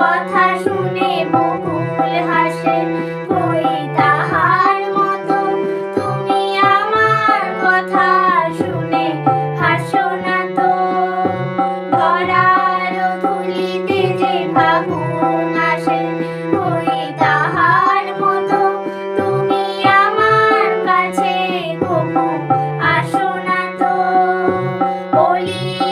কথা শুনে বকুল হাসে। Bolívar.